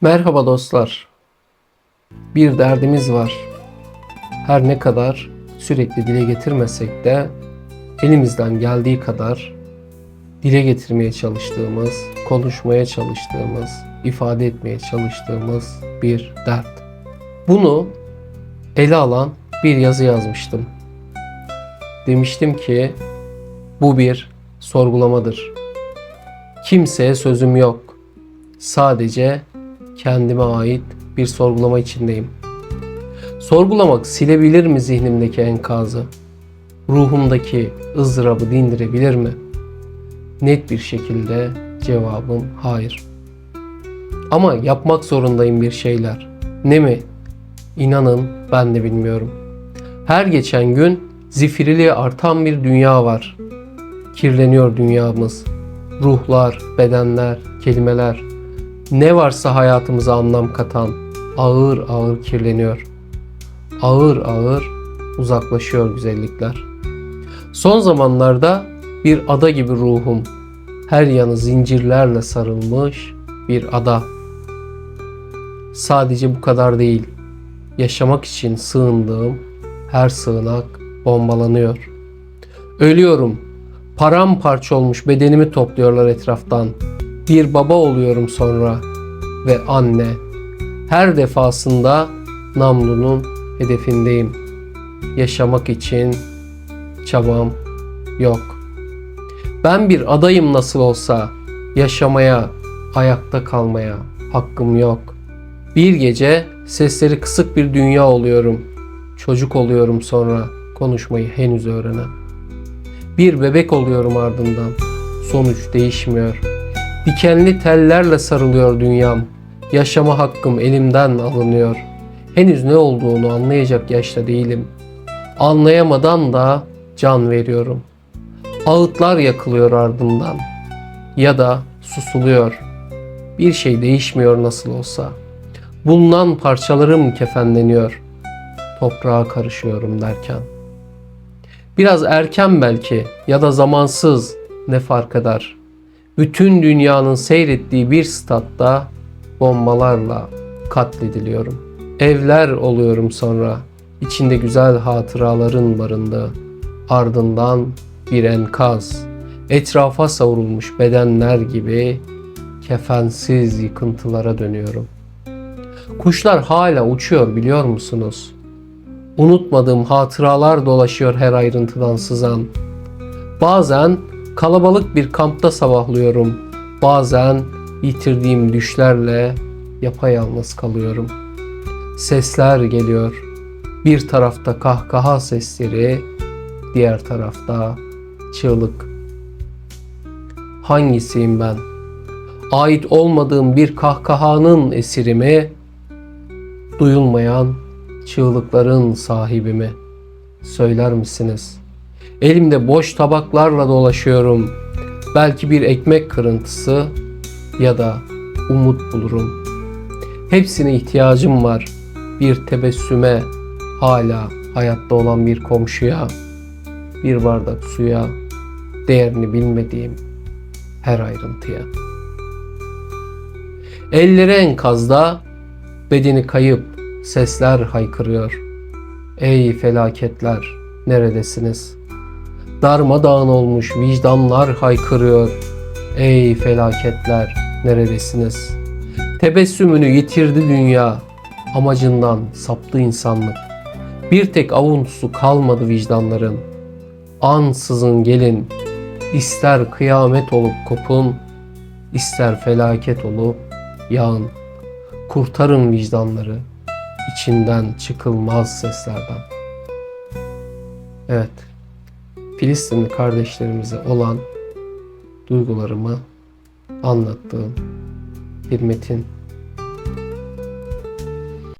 Merhaba dostlar. Bir derdimiz var. Her ne kadar sürekli dile getirmesek de elimizden geldiği kadar dile getirmeye çalıştığımız, konuşmaya çalıştığımız, ifade etmeye çalıştığımız bir dert. Bunu ele alan bir yazı yazmıştım. Demiştim ki bu bir sorgulamadır. Kimseye sözüm yok. Sadece kendime ait bir sorgulama içindeyim. Sorgulamak silebilir mi zihnimdeki enkazı? Ruhumdaki ızdırabı dindirebilir mi? Net bir şekilde cevabım hayır. Ama yapmak zorundayım bir şeyler. Ne mi? İnanın ben de bilmiyorum. Her geçen gün zifiriliği artan bir dünya var. Kirleniyor dünyamız. Ruhlar, bedenler, kelimeler, ne varsa hayatımıza anlam katan ağır ağır kirleniyor. Ağır ağır uzaklaşıyor güzellikler. Son zamanlarda bir ada gibi ruhum. Her yanı zincirlerle sarılmış bir ada. Sadece bu kadar değil. Yaşamak için sığındığım her sığınak bombalanıyor. Ölüyorum. Paramparça olmuş bedenimi topluyorlar etraftan. Bir baba oluyorum sonra ve anne. Her defasında namlunun hedefindeyim. Yaşamak için çabam yok. Ben bir adayım nasıl olsa yaşamaya, ayakta kalmaya hakkım yok. Bir gece sesleri kısık bir dünya oluyorum. Çocuk oluyorum sonra konuşmayı henüz öğrenen. Bir bebek oluyorum ardından. Sonuç değişmiyor. Dikenli tellerle sarılıyor dünyam. Yaşama hakkım elimden alınıyor. Henüz ne olduğunu anlayacak yaşta değilim. Anlayamadan da can veriyorum. Ağıtlar yakılıyor ardından. Ya da susuluyor. Bir şey değişmiyor nasıl olsa. Bulunan parçalarım kefenleniyor. Toprağa karışıyorum derken. Biraz erken belki ya da zamansız ne fark eder? Bütün dünyanın seyrettiği bir statta bombalarla katlediliyorum. Evler oluyorum sonra. içinde güzel hatıraların barındığı. Ardından bir enkaz. Etrafa savrulmuş bedenler gibi kefensiz yıkıntılara dönüyorum. Kuşlar hala uçuyor biliyor musunuz? Unutmadığım hatıralar dolaşıyor her ayrıntıdan sızan. Bazen kalabalık bir kampta sabahlıyorum. Bazen yitirdiğim düşlerle yapayalnız kalıyorum. Sesler geliyor. Bir tarafta kahkaha sesleri, diğer tarafta çığlık. Hangisiyim ben? Ait olmadığım bir kahkahanın esiri mi? Duyulmayan çığlıkların sahibi mi? Söyler misiniz? Elimde boş tabaklarla dolaşıyorum. Belki bir ekmek kırıntısı ya da umut bulurum. Hepsine ihtiyacım var. Bir tebessüme, hala hayatta olan bir komşuya, bir bardak suya, değerini bilmediğim her ayrıntıya. Elleri enkazda, bedeni kayıp, sesler haykırıyor. Ey felaketler, neredesiniz? Darmadağın olmuş vicdanlar haykırıyor. Ey felaketler, neredesiniz? Tebessümünü yitirdi dünya, amacından saptı insanlık. Bir tek avuntusu kalmadı vicdanların. Ansızın gelin, ister kıyamet olup kopun, ister felaket olup yağın. Kurtarın vicdanları, içinden çıkılmaz seslerden. Evet, Filistinli kardeşlerimize olan duygularımı anlattığım bir metin